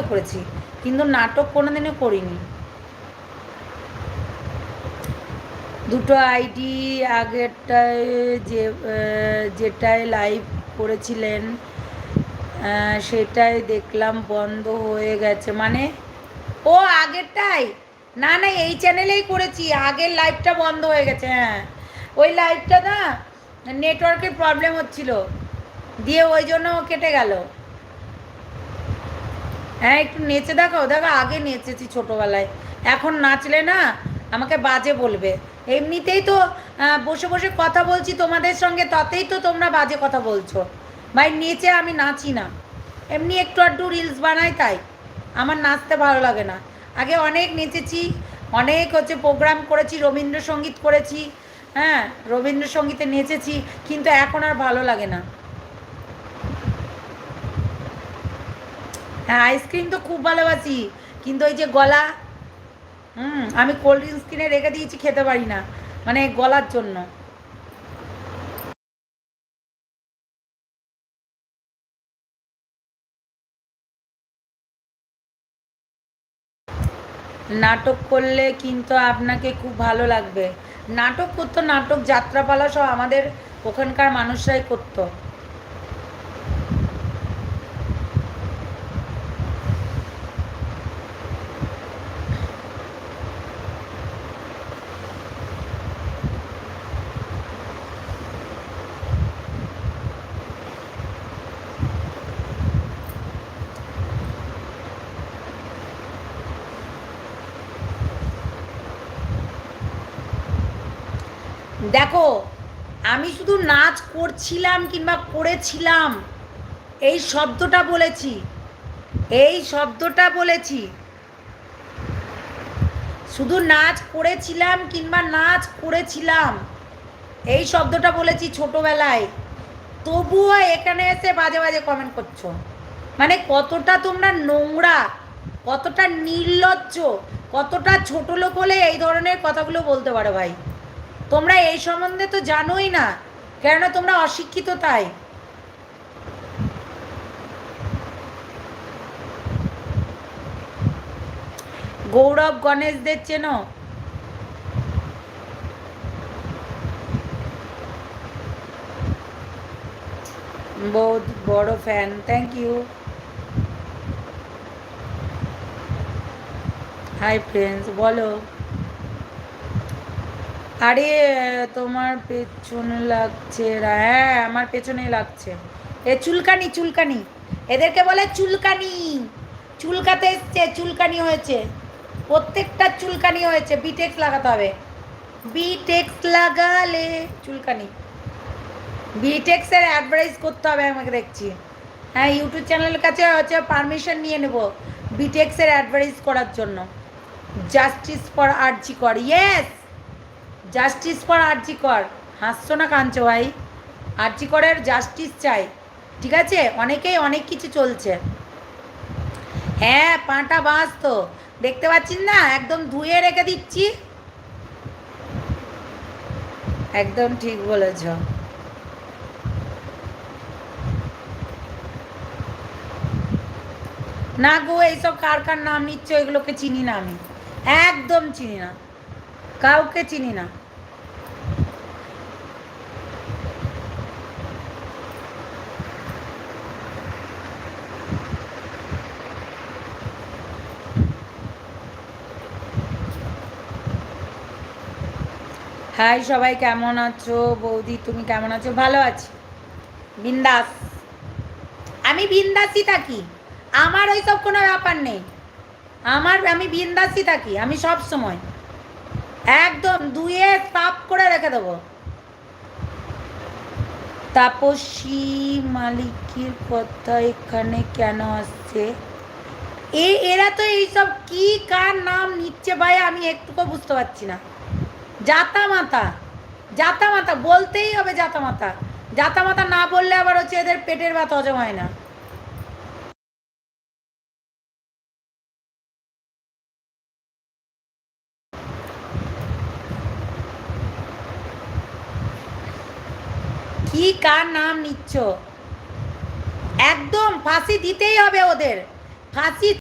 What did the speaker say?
Video করেছি, কিন্তু নাটক কোনোদিনও করিনি। দুটো আইডি, আগেরটায় যে যেটায় লাইভ করেছিলেন সেটাই দেখলাম বন্ধ হয়ে গেছে। মানে ও আগেরটাই না না, এই চ্যানেলেই করেছি, আগের লাইভটা বন্ধ হয়ে গেছে হ্যাঁ। ওই লাইভটা না নেটওয়ার্কের প্রবলেম হচ্ছিল, দিয়ে ওই জন্য কেটে গেল। হ্যাঁ একটু নেচে দেখো দেখো, আগে নেচেছি ছোটোবেলায়। এখন নাচলে না আমাকে বাজে বলবে। এমনিতেই তো বসে বসে কথা বলছি তোমাদের সঙ্গে, তাতেই তো তোমরা বাজে কথা বলছো। ভাই, নেচে আমি নাচি না। এমনি একটু আধটু রিলস বানাই তাই। আমার নাচতে ভালো লাগে না। আগে অনেক নেচেছি, অনেক হচ্ছে প্রোগ্রাম করেছি, রবীন্দ্রসঙ্গীত করেছি। হ্যাঁ রবীন্দ্রসঙ্গীতে নেচেছি, কিন্তু এখন আর ভালো লাগে না। হ্যাঁ আইসক্রিম তো খুব ভালোবাসি, কিন্তু ওই যে গলা, হুম, আমি কোল্ড ড্রিঙ্কস কিনে রেখে দিয়েছি, খেতে পারি না মানে গলার জন্য। নাটক করলে কিন্তু আপনাকে খুব ভালো লাগবে। নাটক করতো, নাটক, যাত্রাপালা সব আমাদের ওখানকার মানুষরাই করতো। দেখো, আমি শুধু নাচ করছিলাম কিংবা করেছিলাম, এই শব্দটা বলেছি, এই শব্দটা বলেছি। শুধু নাচ করেছিলাম কিংবা নাচ করেছিলাম, এই শব্দটা বলেছি ছোটবেলায়। তবুও এখানে এসে বাজে বাজে কমেন্ট করছ। মানে কতটা তোমরা নোংরা, কতটা নির্লজ্জ, কতটা ছোট লোক হলে এই ধরনের কথাগুলো বলতে পারো ভাই। তোমরা এই সম্বন্ধে তো জানোই না, কেননা তোমরা অশিক্ষিত তাই। গৌরব গণেশদের চেনো? বহুত বড় fan thank you hi friends বলো। আরে, তোমার পেছনে লাগছে হ্যাঁ আমার পেছনে লাগছে। এ, চুলকানি চুলকানি। এদেরকে বলে চুলকানি। চুলকাতে এসছে, চুলকানি হয়েছে। প্রত্যেকটা চুলকানি হয়েছে বিটেক্স লাগাতে হবে। বিটেক্স লাগালে চুলকানি। বিটেক্সের অ্যাডভার্টাইজ করতে হবে, আমাকে দেখছি। হ্যাঁ ইউটিউব চ্যানেলের কাছে হচ্ছে পারমিশন নিয়ে নেব বিটেক্সের অ্যাডভার্টাইজ করার জন্য। জাস্টিস ফর আরজি কর ইয়েস জাস্টিস ফর আরজি কর। হাসছো না কাঁদছো ভাই? আরজি করের জাস্টিস চাই, ঠিক আছে? অনেকেই অনেক কিছু চলছে। হ্যাঁ পাঁটা বাঁশ তো। দেখতে পাচ্ছিস না? একদম ধুয়ে রেখে দিচ্ছি। একদম ঠিক বলেছ। না গো, এইসব কার কার নাম নিচ্ছ এগুলোকে চিনি না আমি। একদম চিনি না। কাউকে চিনি না। হাই, সবাই কেমন আছো? বৌদি, তুমি কেমন আছো? ভালো আছি। বিন্দাস। আমি বিন্দাসই থাকি। আমার ওই সব কোনো ব্যাপার নেই। আমার, আমি বিন্দাসই থাকি, আমি সব সময়। একদম দুয়ে সাফ করে রেখে দেবো। তাপসী মালিকের কথা এখানে কেন আসছে? এ, এরা তো এইসব কি, কার নাম নিচ্ছে ভাই, আমি একটুকু বুঝতে পারছি না। জাতা মাতা জাতা মাতা বলতেই হবে জাতা মাতা জাতা মাতা না বললে আবার হচ্ছে এদের পেটের ভাত হজম হয় না। কি, কার নাম নিচ্ছ? একদম ফাঁসি দিতেই হবে ওদের। ফাঁসি